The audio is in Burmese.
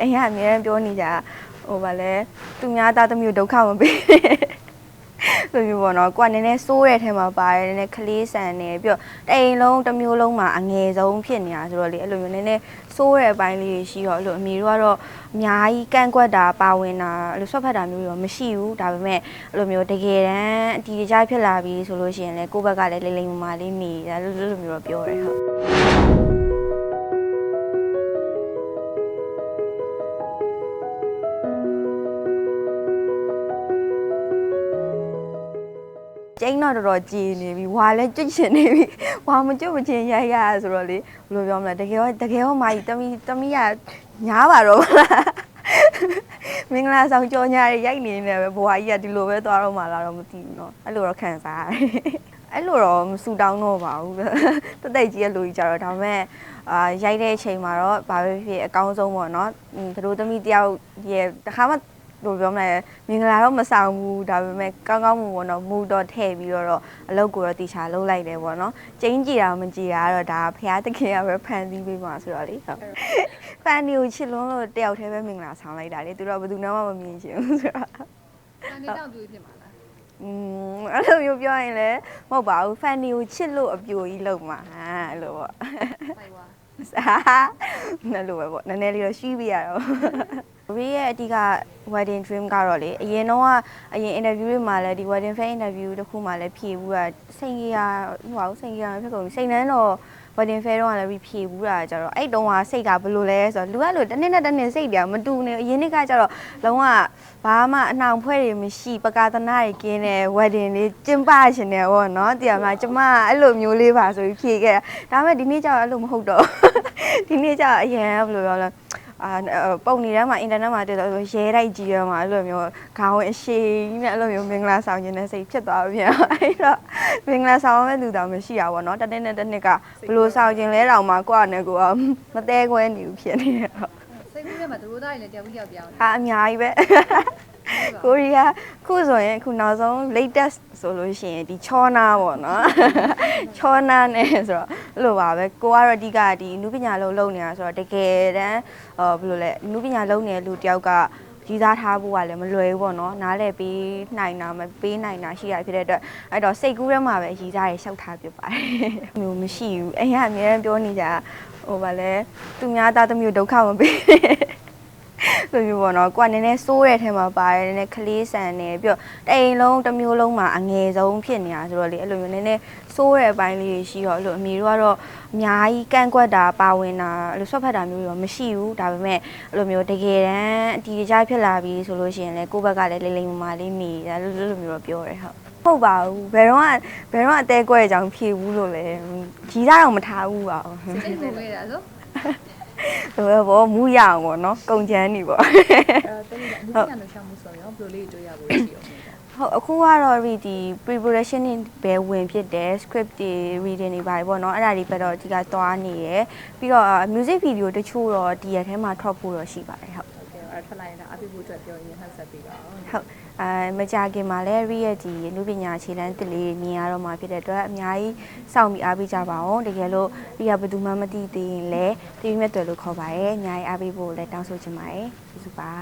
အိမ်ကအများအားပြောနေကြဟိုဗာလဲသူများသားသမီးကိုဒုက္ခမပေးဆိုမျိုးပေါ့နော်ကိုကနည်းနည်းစိုးတဲ့ထဲမှာပါတယ်နည်းနည်းကလေးဆန်နေပြီးတော့တအိမ်လုံးတစ်မျိုးလုံးမှာအငယ်ဆုံးဖြစ်နေတာဆိုတော့လေအဲ့လိုမျိုးနည်းနည်းစိုးတဲ့အပိုင်းလေးရှိတော့အဲ့လိုအမေတို့ကတော့အများကြီးကန့်ကွက်တာပါဝင်တာအဲ့လိုဆွတ်ဖက်တာမျိုးတွေတော့မရှိဘူးဒါပေမဲ့အဲ့လိုမျိုးတကယ်တမ်းအတီးတကြဖြစ်လာပြီဆိုလို့ရှိရင်လည်းကိုယ့်ဘက်ကလည်းလိမ့်လိမ့်မာမာလေးနေဒါလိုလိုမျိုးတော့ပြောရဲဟုတ် ကျင်းတော့တော်တော်ကြည်နေပြီဝါလည်းကျွတ်ချင်နေပြီဝါမကျွတ်မချင်ရိုက်ရဆိုတော့လေဘယ်လိုပြောမလဲတကယ်ရောတကယ်ရောမာကြီးတမီတမီကညားပါတော့မလားမင်္ဂလာဆောင်ကြောညာရိုက်နေနေပဲဘွာကြီးကဒီလိုပဲသွားတော့မှလာတော့မသိဘူးเนาะအဲ့လိုတော့ခံစားရတယ်အဲ့လိုတော့မဆူတောင်းတော့ပါဘူးတတိတ်ကြီးရဲ့လူကြီးကြတော့ဒါပေမဲ့အာရိုက်တဲ့အချိန်မှာတော့ဘာပဲဖြစ်ဖြစ်အကောင်းဆုံးပေါ့เนาะသူတို့သမီးတယောက်ရဲ့တခါမှ ဘယ် လိုပြောမလဲမင်္ဂလာတော့မဆောင်ဘူးဒါပေမဲ့ကောင်းကောင်းမွန်မွန်တော့မူတော့ထည့်ပြီးတော့အလုပ်ကိုတော့တီချာလုပ်လိုက်တယ်ပေါ့နော်ကျင်းကြည့်တာမကြည့်တာကတော့ဒါဖះတခင်ကပဲဖန်ပြီးပေးမှာဆိုတော့လေဟုတ်ဖန်ဒီကိုချစ်လွန်းလို့တယောက်တည်းပဲမင်္ဂလာဆောင်လိုက်တာလေသူတို့ကဘယ်သူမှမမြင်ချင်ဘူးဆိုတော့။အနေတောင်တွေ့ဖြစ်မှာလားอืมအဲ့လိုမျိုးပြောရင်လည်းမဟုတ်ပါဘူးဖန်ဒီကိုချစ်လို့အပြိုကြီးလုပ်မှာဟာအဲ့လိုပေါ့။ဆိုင်ဝါစားနဲ့လိုပဲပေါ့နည်းနည်းလေးတော့ရှိပြရတော့ ရီရဲ့အဓိက wedding dream ကတော့လေအရင်တော့ကအရင် interview တွေမှာလည်းဒီ wedding fan interview တစ်ခုမှလည်းဖြေဘူးတာစိန်ကြီးရဟိုပါဘူးစိန်ကြီးရဖြစ်ကုန်ပြီစိန်နှန်းတော့ wedding fair တော့လည်းဖြေဘူးတာကြတော့အဲ့တုန်းကစိတ်ကဘယ်လိုလဲဆိုတော့လူကလို့တစ်နေ့နဲ့တစ်နေ့စိတ်တွေကမတူနေဘူးအရင်နှစ်ကကြတော့လုံးဝဘာမှအနှောင်ဖွဲ့တွေမရှိပကာသနာတွေကင်းတဲ့ wedding လေးကျင်းပရှင်တယ်ဗောနော်တရားမကျမအဲ့လိုမျိုးလေးပါဆိုပြီးဖြေခဲ့တာဒါပေမဲ့ဒီနေ့ကျတော့အဲ့လိုမဟုတ်တော့ဒီနေ့ကျတော့အရင်ဘယ်လိုပြောလဲ အာပုံနေထဲမှာအင်တာနက်မှာတွေ့တော့ရဲတိုက်ကြီးရမှာအဲ့လိုမျိုးခေါင်းအရှိကြီးနဲ့အဲ့လိုမျိုးမင်္ဂလာဆောင်ခြင်းနဲ့စိတ်ဖြစ်သွားပြန်အဲ့တော့မင်္ဂလာဆောင်မဲ့လူတော်မရှိရပါတော့တနေ့နဲ့တစ်နှစ်ကဘလို့ဆောင်ခြင်းလဲတောင်မှကိုယ့်အနေကိုယ်မသေးခွဲနေဘူးဖြစ်နေတယ်ဟုတ်။စိတ်ကူးထဲမှာသူတို့သားတွေလည်းတယောက်ပြီးတယောက်ပြောင်းနေဟာအများကြီးပဲ ကိုရီးယားခုဆိုရင်အခုနောက်ဆုံး latest ဆိုလို့ရှိရင်ဒီချောနာပေါ့နော်ချောနာနဲ့ဆိုတော့အဲ့လိုပါပဲကိုကတော့အဓိကဒီနုပညာလုံးလုံးနေတာဆိုတော့တကယ်တမ်းဟောဘယ်လိုလဲနုပညာလုံးနေတဲ့လူတယောက်ကကြီးစားထားဖို့ကလည်းမလွယ်ဘူးပေါ့နော်နားလည်ပေးနိုင်တာမပေးနိုင်တာရှိရဖြစ်တဲ့အတွက်အဲ့တော့စိတ်ကူးထဲမှာပဲကြီးစားရရှောက်ထားပြပါတယ်မျိုးမရှိဘူးအိမ်ကအများအားပြောနေကြဟိုဗာလဲသူများသားသမီးကိုဒုက္ခမပေး ဆိုမျိုးပေါ့နော်ကိုကနည်းနည်းစိုးတဲ့ထဲမှာပါတယ်နည်းနည်းကလေးဆန်နေပြီးတော့တအိမ်လုံးတစ်မျိုးလုံးမှာအငယ်ဆုံးဖြစ်နေတာဆိုတော့လေအဲ့လိုမျိုးနည်းနည်းစိုးတဲ့အပိုင်းလေးရှိတော့အဲ့လိုအမေတို့ကတော့အများကြီးကန့်ကွက်တာပါဝင်တာအဲ့လိုဆွတ်ဖက်တာမျိုးတွေတော့မရှိဘူးဒါပေမဲ့အဲ့လိုမျိုးတကယ်တမ်းအတီးတကြဖြစ်လာပြီဆိုလို့ရှိရင်လည်းကိုယ့်ဘက်ကလည်းလိမ့်လိမ့်မာမာလေးနေဒါလိုလိုမျိုးတော့ပြောရဲဟုတ်ဟုတ်ပါဘူးဘယ်တော့မှဘယ်တော့မှအသေးကွက်အကြောင်းဖြေဘူးလို့လေကြီးစားတော့မထားဘူးပါဘူး။စိတ်ကူးခဲ့တာဆို ဘယ်ဘောမူရအောင်ပေါ့နော်ကုံချမ်းနေပေါ့။အဲတကယ်အမှုညာလို့ရှောင်းမှုဆိုရင်ဘယ်လိုလေးတွေ့ရဖို့ရှိအောင်လဲဟုတ်အခုကတော့ read ဒီ preparation တွေပဲဝင်ဖြစ်တယ် script တွေ reading တွေပါတယ်ပေါ့နော်အဲ့ဒါတွေပဲတော့အဓိကသွားနေရယ်ပြီးတော့ music video တချို့တော့ဒီရက်ထဲမှာထွက်ဖို့တော့ရှိပါတယ်ဟုတ်။ဟုတ်ကဲ့အဲ့ ထွက်လာရင်တော့အပိဖို့အတွက်ပြောရင်နှက်ဆက်ပေးပါအောင်ဟုတ်အဲမကြခင်မှာလည်း read ရဲ့ဒီလူပညာခြေလှမ်းတစ်လေးမြင်ရတော့မှာဖြစ်တဲ့အတွက်အများကြီးစောင့်ပြီးအားပေးကြပါအောင်တကယ်လို့ read ဘယ်သူမှမသိသေးရင်လည်းတိကျမဲ့တွေ့လို့ခေါ်ပါရယ်အများကြီးအားပေးဖို့လည်းတောင်းဆိုချင်ပါတယ်ကျေးဇူးပါ